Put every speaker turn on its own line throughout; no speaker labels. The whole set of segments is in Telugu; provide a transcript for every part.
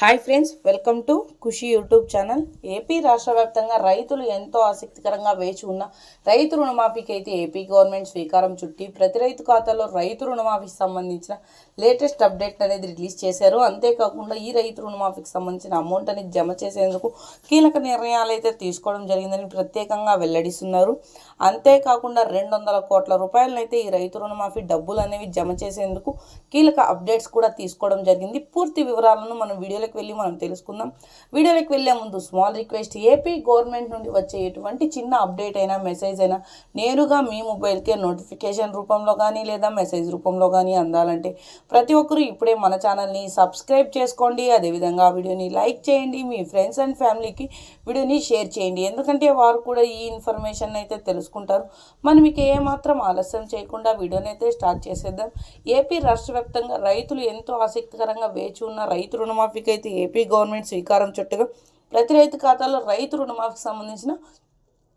Hi friends welcome to Khushi YouTube channel. AP రాష్ట్ర వ్యాప్తంగా రైతులు ఎంతో ఆసక్తికరంగా వేచి ఉన్న రైతు రుణమాఫీకి అయితే ఏపీ గవర్నమెంట్ స్వీకారం చుట్టి ప్రతి రైతు ఖాతాలో రైతు రుణమాఫీకి సంబంధించిన లేటెస్ట్ అప్డేట్ అనేది రిలీజ్ చేశారు. అంతేకాకుండా ఈ రైతు రుణమాఫీకి సంబంధించిన అమౌంట్ అనేది జమ చేసేందుకు కీలక నిర్ణయాలు అయితే తీసుకోవడం జరిగిందని ప్రత్యేకంగా వెల్లడిస్తున్నారు. అంతేకాకుండా రెండు వందల కోట్ల రూపాయలనైతే ఈ రైతు రుణమాఫీ డబ్బులు అనేవి జమ చేసేందుకు కీలక అప్డేట్స్ కూడా తీసుకోవడం జరిగింది. పూర్తి వివరాలను మనం వీడియోలోకి వెళ్ళి మనం తెలుసుకుందాం. వీడియోలోకి వెళ్ళే ముందు స్మాల్ రిక్వెస్ట్ ఏపీ గవర్నమెంట్ నుండి వచ్చే ఎటువంటి చిన్న అప్డేట్ అయినా మెసేజ్ అయినా నేరుగా మీ మొబైల్కే నోటిఫికేషన్ రూపంలో కానీ లేదా మెసేజ్ రూపంలో కానీ అందాలంటే ప్రతి ఒక్కరూ ఇప్పుడే మన ఛానల్ని సబ్స్క్రైబ్ చేసుకోండి. అదేవిధంగా వీడియోని లైక్ చేయండి. మీ ఫ్రెండ్స్ అండ్ ఫ్యామిలీకి వీడియోని షేర్ చేయండి. ఎందుకంటే వారు కూడా ఈ ఇన్ఫర్మేషన్ అయితే తెలుసుకుంటారు. మనం మీకు ఏమాత్రం ఆలస్యం చేయకుండా వీడియోని అయితే స్టార్ట్ చేసేద్దాం. ఏపీ రాష్ట్ర వ్యాప్తంగా రైతులు ఎంతో ఆసక్తికరంగా వేచి ఉన్న రైతు రుణమాఫీకి అయితే ఏపీ గవర్నమెంట్ స్వీకారం చుట్టగా ప్రతి రైతు ఖాతాలో రైతు రుణమాఫీకి సంబంధించిన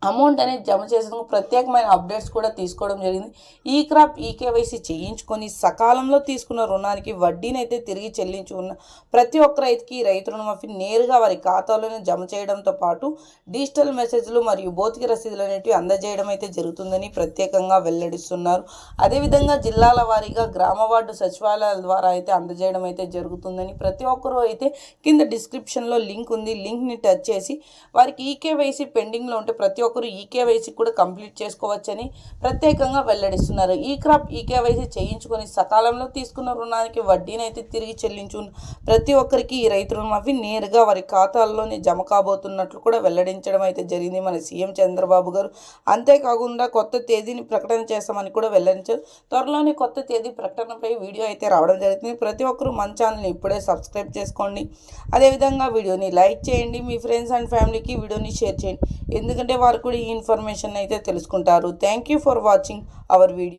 అమౌంట్ అనేది జమ చేసేందుకు ప్రత్యేకమైన అప్డేట్స్ కూడా తీసుకోవడం జరిగింది. ఈ క్రాప్ ఈకేవైసీ చేయించుకొని సకాలంలో తీసుకున్న రుణానికి వడ్డీని అయితే తిరిగి చెల్లించి ఉన్న ప్రతి ఒక్క రైతుకి ఈ రైతు రుణమాఫీ నేరుగా వారి ఖాతాలోనే జమ చేయడంతో పాటు డిజిటల్ మెసేజ్లు మరియు భౌతిక రసీదులు అనేటివి అందజేయడం అయితే జరుగుతుందని ప్రత్యేకంగా వెల్లడిస్తున్నారు. అదేవిధంగా జిల్లాల వారీగా గ్రామ వార్డు సచివాలయాల ద్వారా అయితే అందజేయడం అయితే జరుగుతుందని ప్రతి ఒక్కరూ అయితే కింద డిస్క్రిప్షన్లో లింక్ ఉంది. లింక్ని టచ్ చేసి వారికి ఈకేవైసీ పెండింగ్లో ఉంటే ప్రతి ఒక్కరు ఈకేవైసీ కూడా కంప్లీట్ చేసుకోవచ్చని ప్రత్యేకంగా వెల్లడిస్తున్నారు. ఈ క్రాప్ ఈకేవైసీ చేయించుకొని సకాలంలో తీసుకున్న రుణానికి వడ్డీని అయితే తిరిగి చెల్లించు ప్రతి ఒక్కరికి ఈ రైతు రుణమాఫీ నేరుగా వారి ఖాతాల్లోనే జమ కాబోతున్నట్లు కూడా వెల్లడించడం అయితే జరిగింది. మన సీఎం చంద్రబాబు గారు అంతేకాకుండా కొత్త తేదీని ప్రకటన చేస్తామని కూడా వెల్లడించారు. త్వరలోనే కొత్త తేదీ ప్రకటనపై వీడియో అయితే రావడం జరుగుతుంది. ప్రతి ఒక్కరూ మన ఛానల్ని ఇప్పుడే సబ్స్క్రైబ్ చేసుకోండి. అదేవిధంగా వీడియోని లైక్ చేయండి. మీ ఫ్రెండ్స్ అండ్ ఫ్యామిలీకి వీడియోని షేర్ చేయండి. ఎందుకంటే వారు కూడా ఈ ఇన్ఫర్మేషన్ అయితే తెలుసుకుంటారు. Thank you for watching our video